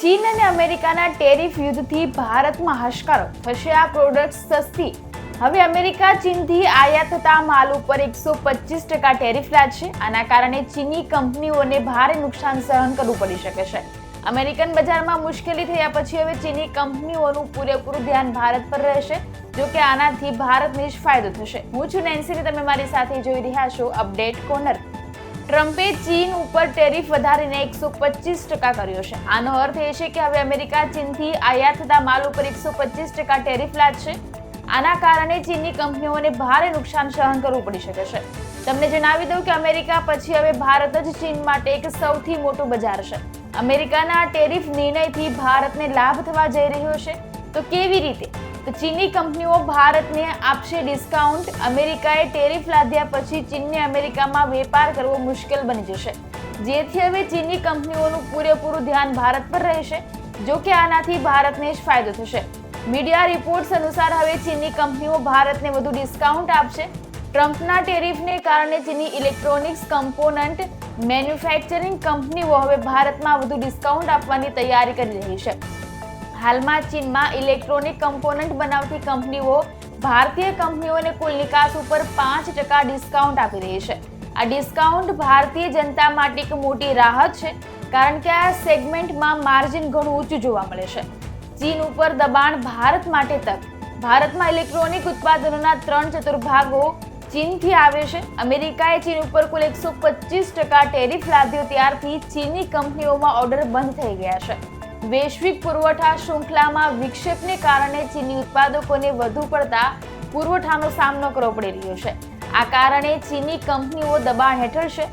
ચીન અને અમેરિકાના ટેરિફ યુદ્ધથી ભારતમાં હાશકારો થશે આ પ્રોડક્ટ્સ સસ્તી. હવે અમેરિકા ચીનથી આયાત થતા માલ ઉપર એકસો પચીસ ટકા ટેરિફ લાદશે. આના કારણે ચીની કંપનીઓને ભારે નુકસાન સહન કરવું પડી શકે છે. અમેરિકન બજારમાં મુશ્કેલી થયા પછી હવે ચીની કંપનીઓનું પૂરેપૂરું ધ્યાન ભારત પર રહેશે, જો કે આનાથી ભારતને જ ફાયદો થશે. હું છું નેન્સીને, તમે મારી સાથે જોઈ રહ્યા છો અપડેટ કોર્નર. ટ્રમ્પે ચીન ઉપર ટેરિફ વધારીને એકસો પચીસ ટકા કર્યો છે. આનો અર્થ એ છે કે હવે અમેરિકા ચીનથી આયાત થતા માલ ઉપર એકસો પચીસ ટકા ટેરિફ લાદશે આના કારણે ચીનની કંપનીઓને ભારે નુકસાન સહન કરવું પડી શકે છે. તમને જણાવી દઉં કે અમેરિકા પછી હવે ભારત જ ચીન માટે એક સૌથી મોટું બજાર છે. અમેરિકાના ટેરિફ નિર્ણયથી ભારતને લાભ થવા જઈ રહ્યો છે. તો કેવી રીતે? તો ચીની કંપનીઓ ભારતને આપશે ડિસ્કાઉન્ટ. અમેરિકાએ ટેરિફ લાદ્યા પછી ચીનને અમેરિકામાં વેપાર કરવો મુશ્કેલ બની જશે. જેથી હવે ચીની કંપનીઓનું પૂરેપૂરું ધ્યાન ભારત પર રહેશે, જો કે આનાથી ભારતને જ ફાયદો થશે. મીડિયા રિપોર્ટ્સ અનુસાર હવે ચીની કંપનીઓ ભારતને વધુ ડિસ્કાઉન્ટ આપશે. ટ્રમ્પના ટેરિફને કારણે ચીની ઇલેક્ટ્રોનિક્સ કમ્પોનન્ટ મેન્યુફેક્ચરિંગ કંપનીઓ હવે ભારતમાં વધુ ડિસ્કાઉન્ટ આપવાની તૈયારી કરી રહી છે. હાલમાં ચીનમાં ઇલેક્ટ્રોનિક કમ્પોનન્ટ બનાવતી કંપનીઓ ભારતીય કંપનીઓને કુલ નિકાસ ઉપર પાંચ ટકા ડિસ્કાઉન્ટ આપી રહી છે. આ ડિસ્કાઉન્ટ ભારતીય જનતા માટે એક મોટી રાહત છે, કારણ કે આ સેગમેન્ટમાં માર્જિન ઘણું ઊંચું જોવા મળે છે. ચીન ઉપર દબાણ ભારત માટે તક. ભારતમાં ઇલેક્ટ્રોનિક ઉત્પાદનોના ત્રણ ચતુર્ભાગો ચીનથી આવે છે. અમેરિકાએ ચીન ઉપર કુલ એકસો પચીસ ટકા ટેરિફ લાદ્યો ત્યારથી ચીની કંપનીઓમાં ઓર્ડર બંધ થઈ ગયા છે. વૈશ્વિક પુરવઠા શૃંખલામાં વિક્ષેપને કારણે ચીની ઉત્પાદકોને વધુ પડતા પુરવઠાનો સામનો કરવો પડી રહ્યો છે. આ કારણે ચીની કંપનીઓ દબાણ હેઠળ છે.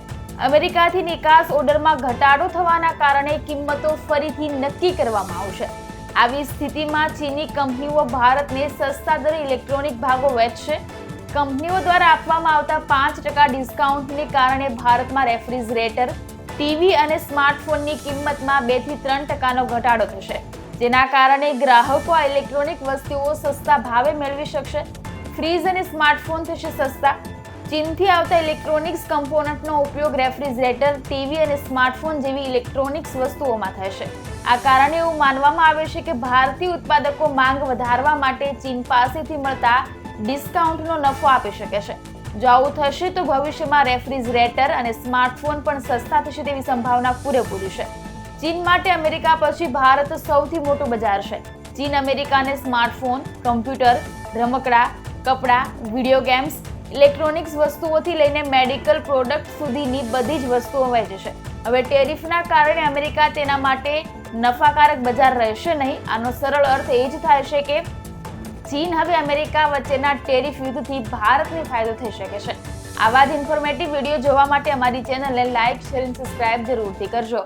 અમેરિકાથી નિકાસ ઓર્ડરમાં ઘટાડો થવાના કારણે કિંમતો ફરીથી નક્કી કરવામાં આવશે. આવી સ્થિતિમાં ચીની કંપનીઓ ભારતને સસ્તા દરે ઇલેક્ટ્રોનિક ભાગો વેચશે. કંપનીઓ દ્વારા આપવામાં આવતા પાંચ ટકા ડિસ્કાઉન્ટને કારણે ભારતમાં રેફ્રિજરેટર ટીવી અને સ્માર્ટફોનની કિંમતમાં બેથી ત્રણ ટકાનો ઘટાડો થશે. જેના કારણે ગ્રાહકો આ ઇલેક્ટ્રોનિક વસ્તુઓ સસ્તા ભાવે મેળવી શકશે. ફ્રીજ અને સ્માર્ટફોન થશે સસ્તા. ચીનથી આવતા ઇલેક્ટ્રોનિક્સ કમ્પોનન્ટનો ઉપયોગ રેફ્રિજરેટર, ટીવી અને સ્માર્ટફોન જેવી ઇલેક્ટ્રોનિક્સ વસ્તુઓમાં થશે. આ કારણે એવું માનવામાં આવે છે કે ભારતીય ઉત્પાદકો માંગ વધારવા માટે ચીન પાસેથી મળતા ડિસ્કાઉન્ટનો નફો આપી શકે છે. જો આવું થશે તો ભવિષ્યમાં રેફ્રિજરેટર અને સ્માર્ટફોન પણ સસ્તા થશે તેવી સંભાવના પૂરેપૂરી છે. ચીન માટે અમેરિકા પછી ભારત સૌથી મોટું બજાર છે. ચીન અમેરિકાને સ્માર્ટફોન, કમ્પ્યુટર, રમકડા, કપડાં, વીડિયો ગેમ્સ, ઇલેક્ટ્રોનિક્સ વસ્તુઓથી લઈને મેડિકલ પ્રોડક્ટ સુધીની બધી જ વસ્તુઓ વહેંચે છે. હવે ટેરિફના કારણે અમેરિકા તેના માટે નફાકારક બજાર રહેશે નહીં. આનો સરળ અર્થ એ જ થાય છે કે ચીન હવે અમેરિકા વચ્ચેના ટેરિફ યુદ્ધથી ભારતને ફાયદો થઈ શકે છે. આવા જ ઇન્ફોર્મેટિવ વીડિયો જોવા માટે અમારી ચેનલને લાઇક શેર અને સબસ્ક્રાઇબ જરૂરથી કરજો.